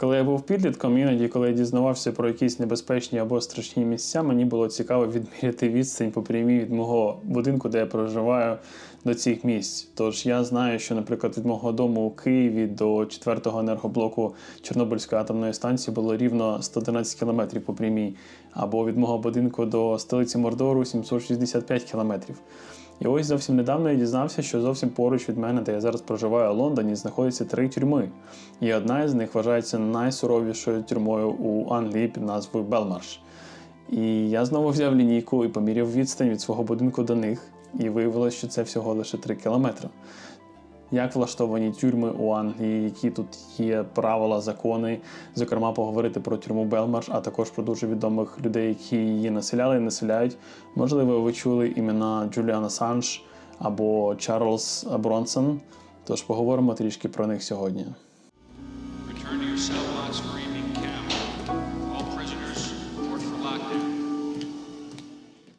Коли я був підлітком, іноді, коли я дізнавався про якісь небезпечні або страшні місця, мені було цікаво відміряти відстань по прямій від мого будинку, де я проживаю, до цих місць. Тож я знаю, що, наприклад, від мого дому у Києві до 4-го енергоблоку Чорнобильської атомної станції було рівно 111 кілометрів по прямій, або від мого будинку до столиці Мордору 765 кілометрів. І ось зовсім недавно я дізнався, що зовсім поруч від мене, де я зараз проживаю у Лондоні, знаходяться три тюрми. І одна із них вважається найсуровішою тюрмою у Англії під назвою Белмарш. І я знову взяв лінійку і поміряв відстань від свого будинку до них, і виявилося, що це всього лише 3 кілометри. Як влаштовані тюрми у Англії, які тут є правила, закони, зокрема, поговорити про тюрму Белмарш, а також про дуже відомих людей, які її населяли і населяють. Можливо, ви чули імена Джуліан Асанж або Чарльз Бронсон. Тож поговоримо трішки про них сьогодні.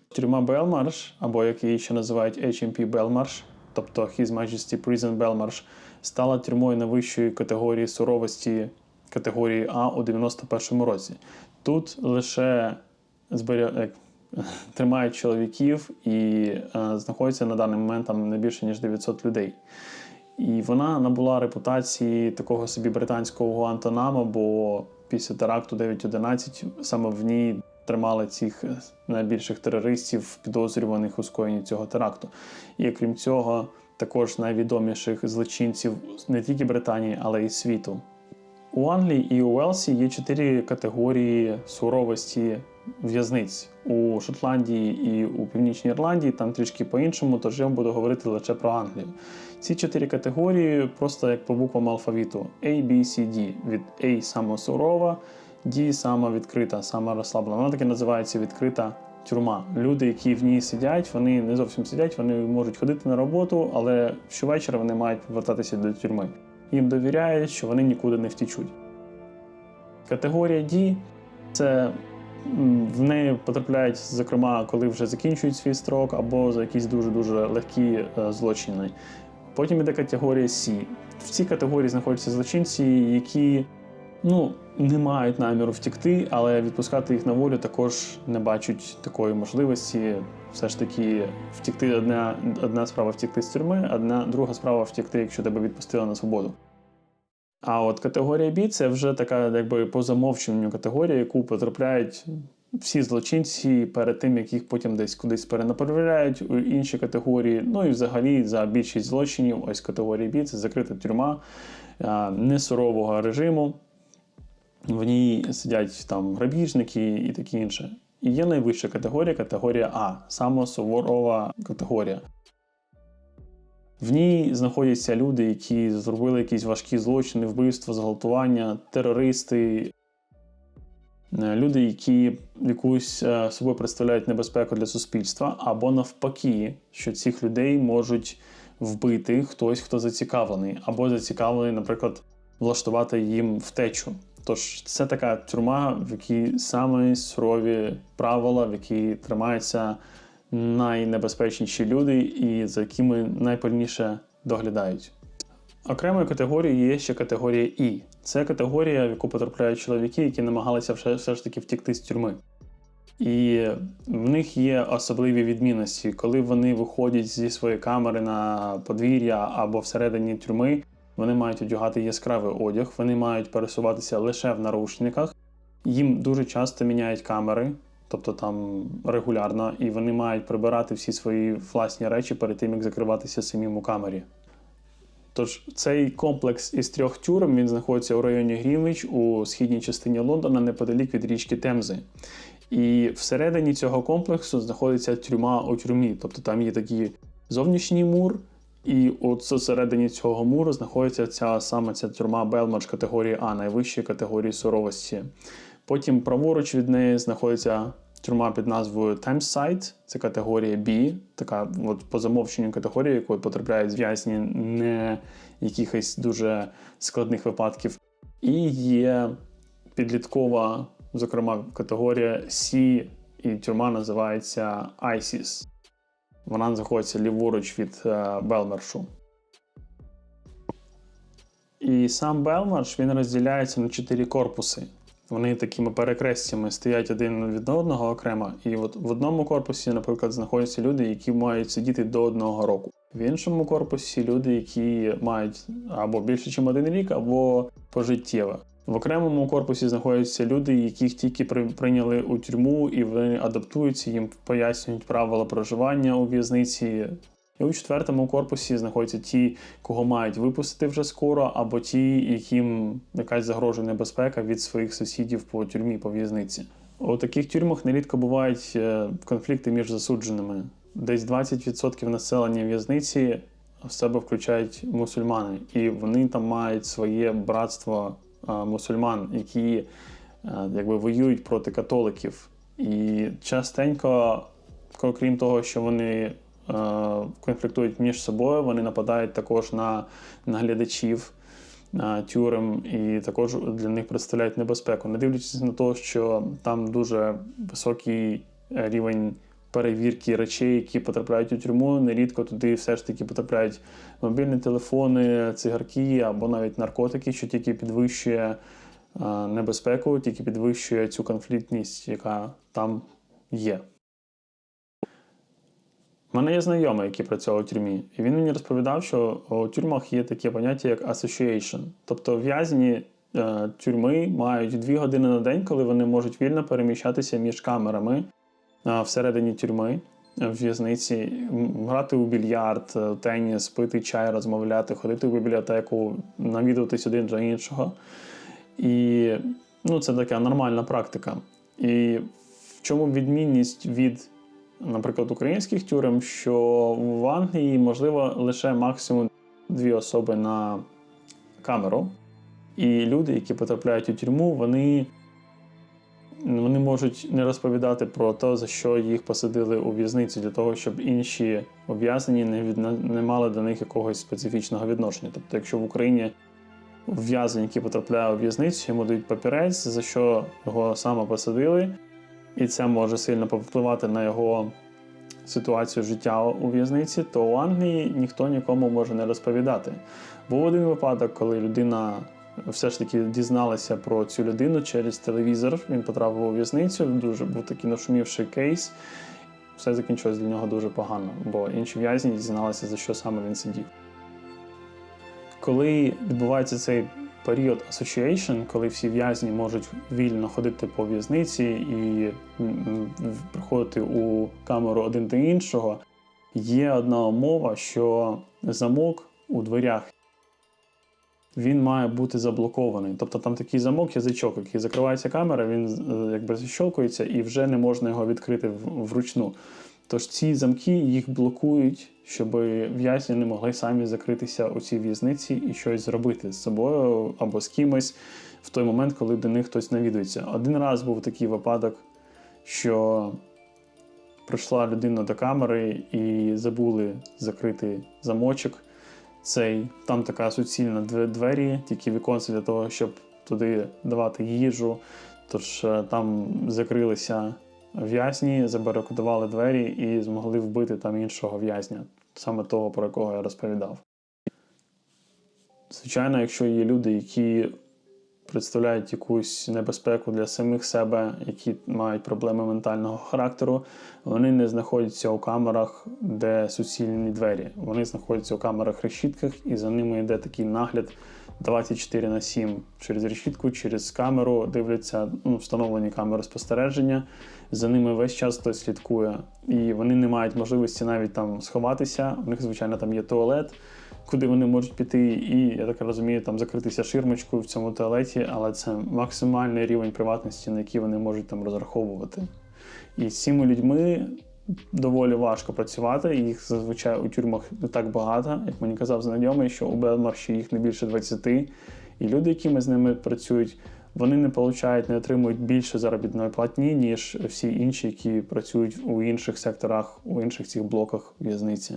Тюрма Белмарш, або як її ще називають HMP Белмарш, тобто His Majesty Prison Belmarsh, стала тюрмою найвищої категорії суровості категорії А у 91-му році. Тут лише зберя... тримають чоловіків і е, знаходиться на даний момент там не більше ніж 900 людей. І вона набула репутації такого собі британського Гуантанамо, бо після теракту 9.11 саме в ній тримали цих е, найбільших терористів, підозрюваних у скоєнні цього теракту. І крім цього, також найвідоміших злочинців не тільки Британії, але й світу. У Англії і у Уелсі є чотири категорії суровості в'язниць. У Шотландії і у Північній Ірландії там трішки по-іншому, тож я буду говорити лише про Англію. Ці чотири категорії просто як по буквам алфавіту A, B, C, D. Від A саме D саме відкрита, саме розслаблена. Вона таки називається відкрита тюрма. Люди, які в ній сидять, вони не зовсім сидять, вони можуть ходити на роботу, але щовечора вони мають повертатися до тюрми. Їм довіряють, що вони нікуди не втічуть. Категорія D це в неї потрапляють, зокрема, коли вже закінчують свій строк, або за якісь дуже-дуже легкі е, злочини. Потім іде категорія C. В цій категорії знаходяться злочинці, які ну, не мають наміру втікти, але відпускати їх на волю також не бачать такої можливості. Все ж таки, втікти одна, одна справа втікти з тюрми, одна друга справа втікти, якщо тебе відпустили на свободу. А от категорія B це вже така, якби по замовчуванню категорія, яку потрапляють всі злочинці перед тим, як їх потім десь кудись перенаправляють у інші категорії. Ну і взагалі за більшість злочинів, ось категорія B це закрита тюрма несурового режиму. В ній сидять там грабіжники і таке інше. І є найвища категорія категорія А, саме суворова категорія. В ній знаходяться люди, які зробили якісь важкі злочини, вбивства, зґвалтування, терористи, е, люди, які якусь е, собою представляють небезпеку для суспільства, або навпаки, що цих людей можуть вбити хтось, хто зацікавлений, або зацікавлений, наприклад, влаштувати їм втечу. Тож це така тюрма, в якій саме сурові правила, в якій тримаються найнебезпечніші люди і за якими найпильніше доглядають. Окремою категорією є ще категорія І. Це категорія, в яку потрапляють чоловіки, які намагалися все, ж таки втікти з тюрми. І в них є особливі відмінності, коли вони виходять зі своєї камери на подвір'я або всередині тюрми, вони мають одягати яскравий одяг, вони мають пересуватися лише в наручниках. Їм дуже часто міняють камери, тобто там регулярно, і вони мають прибирати всі свої власні речі перед тим, як закриватися самим у камері. Тож цей комплекс із трьох тюрем він знаходиться у районі Грінвіч у східній частині Лондона неподалік від річки Темзи. І всередині цього комплексу знаходиться тюрма у тюрмі, тобто там є такий зовнішній мур, і от всередині цього муру знаходиться ця саме ця тюрма Белмадж категорії А, найвищої категорії суровості. Потім праворуч від неї знаходиться тюрма під назвою Thameside, це категорія B, така от по замовченню категорія, якою потрапляють в'язні не якихось дуже складних випадків. І є підліткова, зокрема, категорія C, і тюрма називається ISIS. Вона знаходиться ліворуч від е, Белмершу. І сам Белмарш він розділяється на чотири корпуси. Вони такими перекрестями стоять один від одного окремо. І от в одному корпусі, наприклад, знаходяться люди, які мають сидіти до одного року. В іншому корпусі люди, які мають або більше, ніж один рік, або пожиттєво. В окремому корпусі знаходяться люди, яких тільки при- прийняли у тюрму, і вони адаптуються, їм пояснюють правила проживання у в'язниці. І у четвертому корпусі знаходяться ті, кого мають випустити вже скоро, або ті, яким якась загрожує небезпека від своїх сусідів по тюрмі, по в'язниці. У таких тюрмах нерідко бувають е, конфлікти між засудженими. Десь 20% населення в'язниці в себе включають мусульмани, і вони там мають своє братство мусульман, які е, якби воюють проти католиків. І частенько, крім того, що вони е, конфліктують між собою, вони нападають також на наглядачів е, тюрем і також для них представляють небезпеку. Не дивлячись на те, що там дуже високий рівень перевірки речей, які потрапляють у тюрму, нерідко туди все ж таки потрапляють мобільні телефони, цигарки або навіть наркотики, що тільки підвищує е, небезпеку, тільки підвищує цю конфліктність, яка там є. У мене є знайомий, який працював у тюрмі, і він мені розповідав, що у тюрмах є таке поняття як association. Тобто в'язні е, тюрми мають дві години на день, коли вони можуть вільно переміщатися між камерами всередині тюрми, е, в в'язниці, грати у більярд, е, теніс, пити чай, розмовляти, ходити в бібліотеку, навідуватись один до іншого. І ну, це така нормальна практика. І в чому відмінність від, наприклад, українських тюрем, що в Англії можливо лише максимум дві особи на камеру. І люди, які потрапляють у тюрму, вони, вони можуть не розповідати про те, за що їх посадили у в'язницю, для того, щоб інші ув'язнені не, відна- не мали до них якогось специфічного відношення. Тобто, якщо в Україні в'язень, який потрапляє у в'язницю, йому дають папірець, за що його саме посадили, і це може сильно повпливати на його ситуацію життя у в'язниці, то у Англії ніхто нікому може не розповідати. Був один випадок, коли людина все ж таки дізналася про цю людину через телевізор. Він потрапив у в'язницю, дуже був такий нашумівший кейс. Все закінчилось для нього дуже погано, бо інші в'язні дізналися, за що саме він сидів. Коли відбувається цей період association, коли всі в'язні можуть вільно ходити по в'язниці і приходити у камеру один до іншого, є одна умова, що замок у дверях він має бути заблокований. Тобто там такий замок, язичок, який закривається камера, він е, якби защолкується і вже не можна його відкрити вручну. Тож ці замки їх блокують, щоб в'язні не могли самі закритися у цій в'язниці і щось зробити з собою або з кимось в той момент, коли до них хтось навідується. Один раз був такий випадок, що прийшла людина до камери і забули закрити замочок. Цей там така суцільна двері, тільки віконці для того, щоб туди давати їжу. Тож е, там закрилися в'язні, забарикадували двері і змогли вбити там іншого в'язня, саме того, про якого я розповідав. Звичайно, якщо є люди, які представляють якусь небезпеку для самих себе, які мають проблеми ментального характеру, вони не знаходяться у камерах, де суцільні двері. Вони знаходяться у камерах решітках, і за ними йде такий нагляд 24 на 7 через решітку, через камеру дивляться ну, встановлені камери спостереження. За ними весь час хтось слідкує, і вони не мають можливості навіть там сховатися. У них, звичайно, там є туалет, куди вони можуть піти, і я так розумію, там закритися ширмочкою в цьому туалеті, але це максимальний рівень приватності, на який вони можуть там розраховувати. І з цими людьми доволі важко працювати. Їх зазвичай у тюрмах не так багато. Як мені казав знайомий, що у Белмарші їх не більше 20. І люди, які з ними працюють, вони не получають, не отримують більше заробітної платні, ніж всі інші, які працюють у інших секторах, у інших цих блоках в'язниці.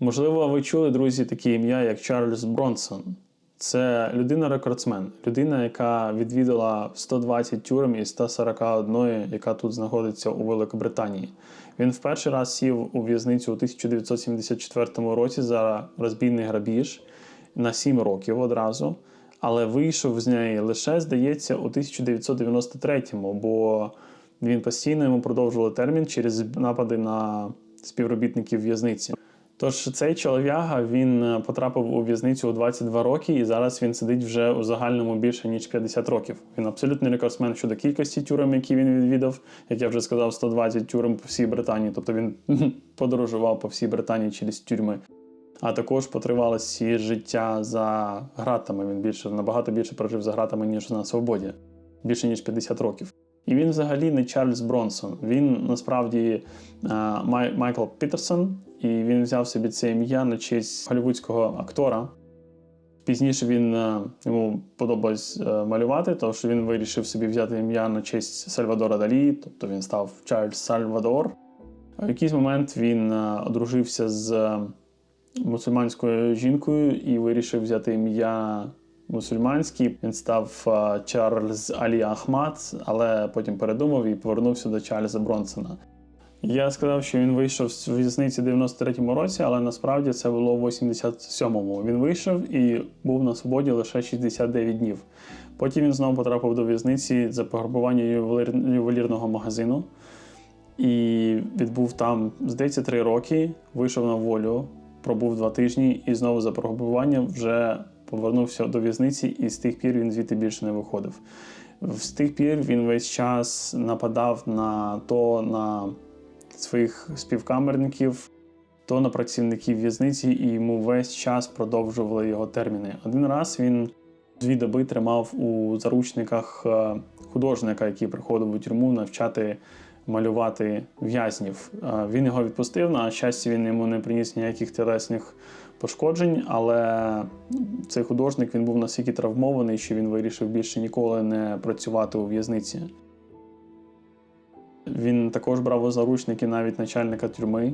Можливо, ви чули, друзі, таке ім'я, як Чарльз Бронсон. Це людина-рекордсмен, людина, яка відвідала 120 тюрем із 141, яка тут знаходиться у Великобританії. Він в перший раз сів у в'язницю у 1974 році за розбійний грабіж на 7 років одразу, але вийшов з неї лише, здається, у 1993-му, бо він постійно йому продовжували термін через напади на співробітників в'язниці. Тож цей чолов'яга він е, потрапив у в'язницю у 22 роки, і зараз він сидить вже у загальному більше ніж 50 років. Він абсолютний рекордсмен щодо кількості тюрем, які він відвідав. Як я вже сказав, 120 тюрем по всій Британії. Тобто він подорожував по всій Британії через тюрми. А також по тривалості життя за гратами. Він більше набагато більше прожив за гратами, ніж на свободі. Більше ніж 50 років. І він взагалі не Чарльз Бронсон. Він насправді е, Майкл Пітерсон, і він взяв собі це ім'я на честь голівудського актора. Пізніше він е, йому подобалось е, малювати, тому що він вирішив собі взяти ім'я на честь Сальвадора Далі, тобто він став Чарльз Сальвадор. А в якийсь момент він е, одружився з мусульманською жінкою і вирішив взяти ім'я мусульманське. Він став Чарльз Алі Ахмад, але потім передумав і повернувся до Чарльза Бронсона. Я сказав, що він вийшов з в'язниці в 93-му році, але насправді це було в 87-му. Він вийшов і був на свободі лише 69 днів. Потім він знову потрапив до в'язниці за пограбування ювелир- ювелірного магазину і відбув там, здається, три роки. Вийшов на волю, пробув два тижні і знову за пограбування вже повернувся до в'язниці, і з тих пір він звідти більше не виходив. З тих пір він весь час нападав на то на своїх співкамерників, то на працівників в'язниці, і йому весь час продовжували його терміни. Один раз він дві доби тримав у заручниках е, художника, який приходив у тюрму навчати малювати в'язнів. Е, Він його відпустив. На щастя, він йому не приніс ніяких тілесних пошкоджень, але цей художник він був настільки травмований, що він вирішив більше ніколи не працювати у в'язниці. Він також брав у заручники навіть начальника тюрми,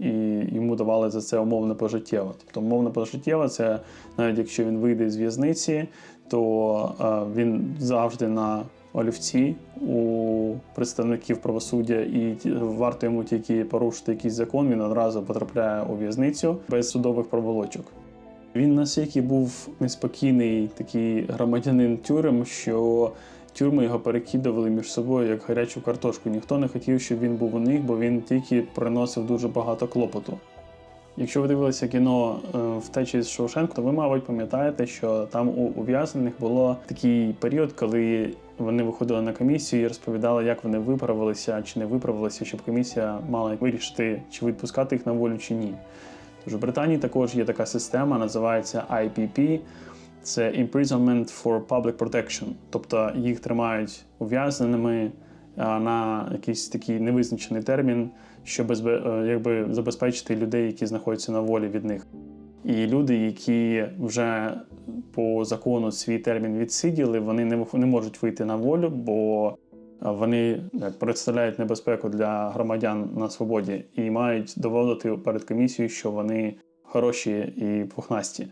і йому давали за це умовне пожиттєво. Тобто умовне пожиттєво це навіть якщо він вийде з в'язниці, то е, він завжди на олівці у представників правосуддя, і варто йому тільки порушити якийсь закон, він одразу потрапляє у в'язницю без судових проволочок. Він настільки був неспокійний такий громадянин тюрем, що тюрми його перекидували між собою як гарячу картошку. Ніхто не хотів, щоб він був у них, бо він тільки приносив дуже багато клопоту. Якщо ви дивилися кіно е, втечі з Шоушенко, то ви, мабуть, пам'ятаєте, що там у ув'язнених було такий період, коли вони виходили на комісію і розповідали, як вони виправилися чи не виправилися, щоб комісія мала вирішити, чи відпускати їх на волю чи ні. Тож у Британії також є така система, називається IPP. Це Imprisonment for Public Protection. Тобто їх тримають ув'язненими на якийсь такий невизначений термін, щоб е, якби забезпечити людей, які знаходяться на волі від них. І люди, які вже по закону свій термін відсиділи, вони не, не можуть вийти на волю, бо вони представляють небезпеку для громадян на свободі і мають доводити перед комісією, що вони хороші і пухнасті.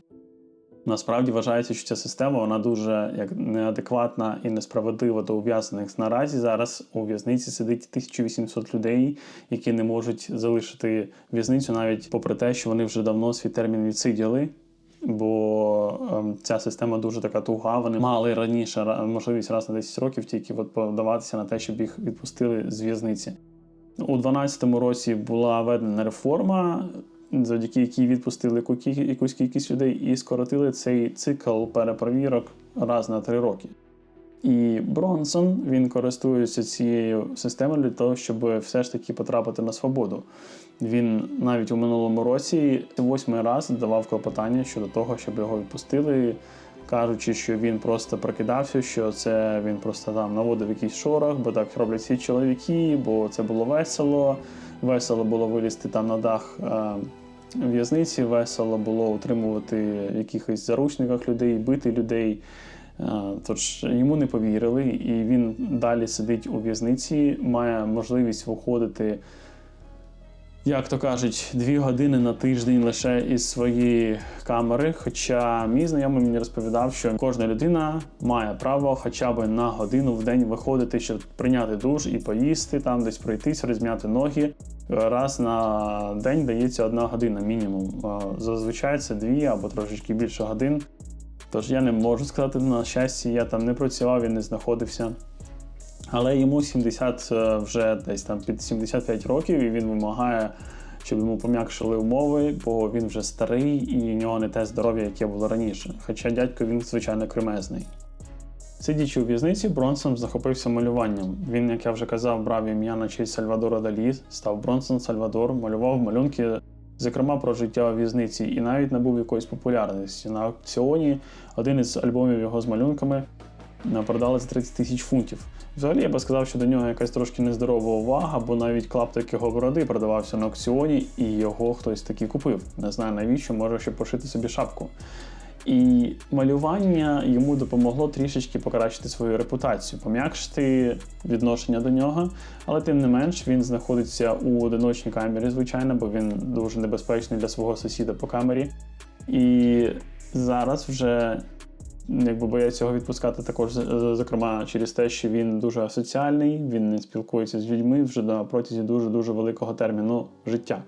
Насправді вважається, що ця система вона дуже як неадекватна і несправедлива до ув'язнених. Наразі зараз у в'язниці сидить 1800 людей, які не можуть залишити в'язницю, навіть попри те, що вони вже давно свій термін відсиділи. Бо ем, ця система дуже така туга. Вони мали раніше можливість раз на 10 років тільки от подаватися на те, щоб їх відпустили з в'язниці. У 2012 році була введена реформа, завдяки якій відпустили яку якусь кількість людей і скоротили цей цикл перепровірок раз на три роки. І Бронсон він користується цією системою для того, щоб все ж таки потрапити на свободу. Він навіть у минулому році восьмий раз давав клопотання щодо того, щоб його відпустили, кажучи, що він просто прокидався, що це він просто там наводив якийсь шорох, бо так роблять всі чоловіки, бо це було весело. Весело було вилізти там на дах е, в'язниці, весело було утримувати якихось заручниках людей, бити людей. Е, Тож йому не повірили, і він далі сидить у в'язниці, має можливість виходити як то кажуть, дві години на тиждень лише із своєї камери. Хоча мій знайомий мені розповідав, що кожна людина має право хоча б на годину в день виходити, щоб прийняти душ і поїсти, там десь пройтись, розм'яти ноги. Раз на день дається одна година мінімум. Зазвичай це дві або трошечки більше годин. Тож я не можу сказати на щастя, я там не працював і не знаходився. Але йому 70 е, вже десь там під 75 років, і він вимагає, щоб йому пом'якшили умови, бо він вже старий і в нього не те здоров'я, яке було раніше. Хоча дядько він, звичайно, кремезний. Сидячи у в'язниці, Бронсон захопився малюванням. Він, як я вже казав, брав ім'я на честь Сальвадора Далі, став Бронсон Сальвадор, малював малюнки, зокрема про життя у в'язниці, і навіть набув якоїсь популярності. На аукціоні один із альбомів його з малюнками продали за 30 тисяч фунтів. Взагалі я би сказав, що до нього якась трошки нездорова увага, бо навіть клаптик його бороди продавався на аукціоні, і його хтось таки купив. Не знаю навіщо, може щоб пошити собі шапку. І малювання йому допомогло трішечки покращити свою репутацію, пом'якшити відношення до нього, але тим не менш він знаходиться у одиночній камері, звичайно, бо він дуже небезпечний для свого сусіда по камері. І зараз вже якби бояться його відпускати також, зокрема, через те, що він дуже асоціальний, він не спілкується з людьми вже на протязі дуже дуже великого терміну життя.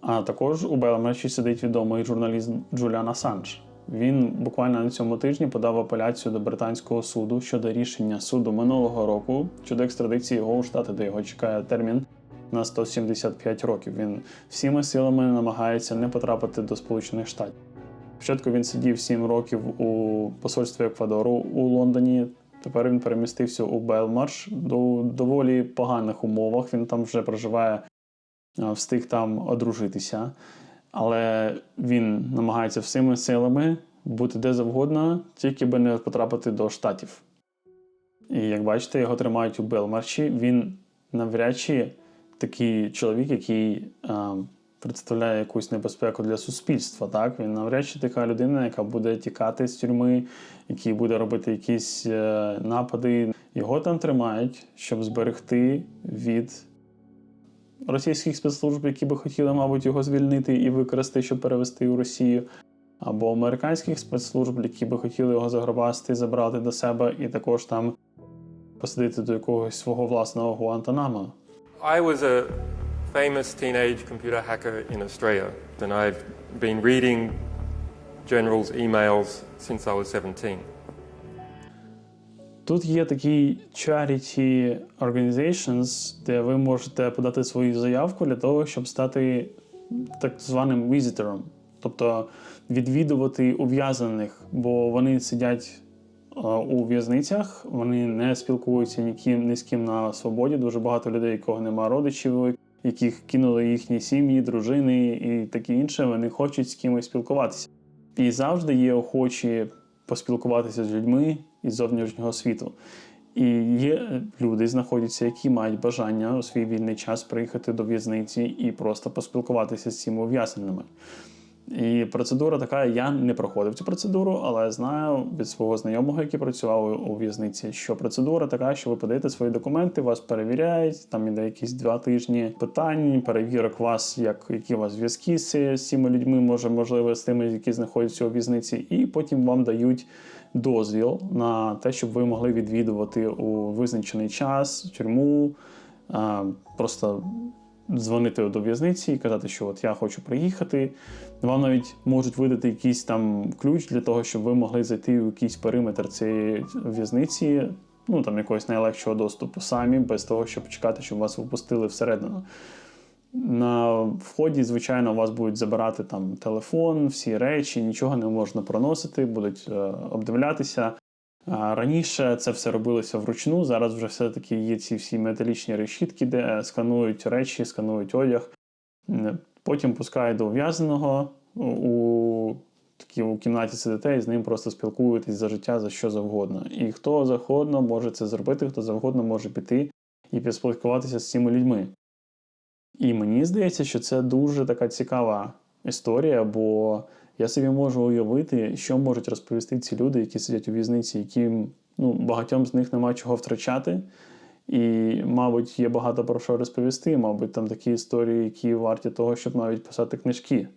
А також у Беламеші сидить відомий журналіст Джуліан Асанж. Він буквально на цьому тижні подав апеляцію до британського суду щодо рішення суду минулого року щодо екстрадиції його у штати, де його чекає термін на 175 років. Він всіма силами намагається не потрапити до Сполучених Штатів. Спочатку він сидів 7 років у посольстві Еквадору у Лондоні. Тепер він перемістився у Белмарш до доволі поганих умовах. Він там вже проживає, встиг там одружитися. Але він намагається всіми силами бути де завгодно, тільки би не потрапити до штатів. І як бачите, його тримають у Белмарші. Він навряд чи такий чоловік, який а, представляє якусь небезпеку для суспільства. Так? Він навряд чи така людина, яка буде тікати з тюрми, який буде робити якісь е, напади. Його там тримають, щоб зберегти від російських спецслужб, які би хотіли, мабуть, його звільнити і використати, щоб перевести у Росію. Або американських спецслужб, які би хотіли його заграбасти, забрати до себе і також там посадити до якогось свого власного Гуантанамо. I was a famous teenage computer hacker in Australia, and I've been reading generals' emails since I was 17. Тут є такі charity organizations, де ви можете подати свою заявку для того, щоб стати так званим візитором, тобто відвідувати ув'язнених, бо вони сидять у в'язницях, вони не спілкуються ніким ні з ким на свободі. Дуже багато людей, якого немає родичів, яких кинули їхні сім'ї, дружини і таке інше. Вони хочуть з кимось спілкуватися. І завжди є охочі поспілкуватися з людьми із зовнішнього світу. І є люди, знаходяться, які мають бажання у свій вільний час приїхати до в'язниці і просто поспілкуватися з цими ув'язненими. І процедура така, я не проходив цю процедуру, але знаю від свого знайомого, який працював у- в'язниці, що процедура така, що ви подаєте свої документи, вас перевіряють, там іде якісь два тижні питань, перевірок вас, як які у вас зв'язки з цими людьми, може, можливо, з тими, які знаходяться у в'язниці, і потім вам дають дозвіл на те, щоб ви могли відвідувати у визначений час тюрму, просто дзвонити до в'язниці і казати, що от я хочу приїхати. Вам навіть можуть видати якийсь там ключ для того, щоб ви могли зайти в якийсь периметр цієї в'язниці, ну там якогось найлегшого доступу самі, без того, щоб чекати, щоб вас випустили всередину. На вході, звичайно, у вас будуть забирати там телефон, всі речі, нічого не можна проносити, будуть е, обдивлятися. Раніше це все робилося вручну. Зараз вже все-таки є ці всі металічні решітки, де сканують речі, сканують одяг. Потім пускають до ув'язненого у- у такі у кімнаті сидите і з ним просто спілкуєтесь за життя за що завгодно. І хто завгодно може це зробити, хто завгодно може піти і поспілкуватися з цими людьми. І мені здається, що це дуже така цікава історія, бо я собі можу уявити, що можуть розповісти ці люди, які сидять у в'язниці, які ну, багатьом з них нема чого втрачати. І, мабуть, є багато про що розповісти. Мабуть, там такі історії, які варті того, щоб навіть писати книжки.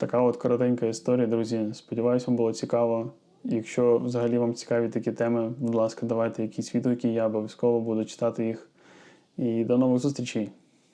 Така от коротенька історія, друзі. Сподіваюсь, вам було цікаво. Якщо взагалі вам цікаві такі теми, будь ласка, давайте якісь відгуки, я обов'язково буду читати їх. І до нових зустрічей!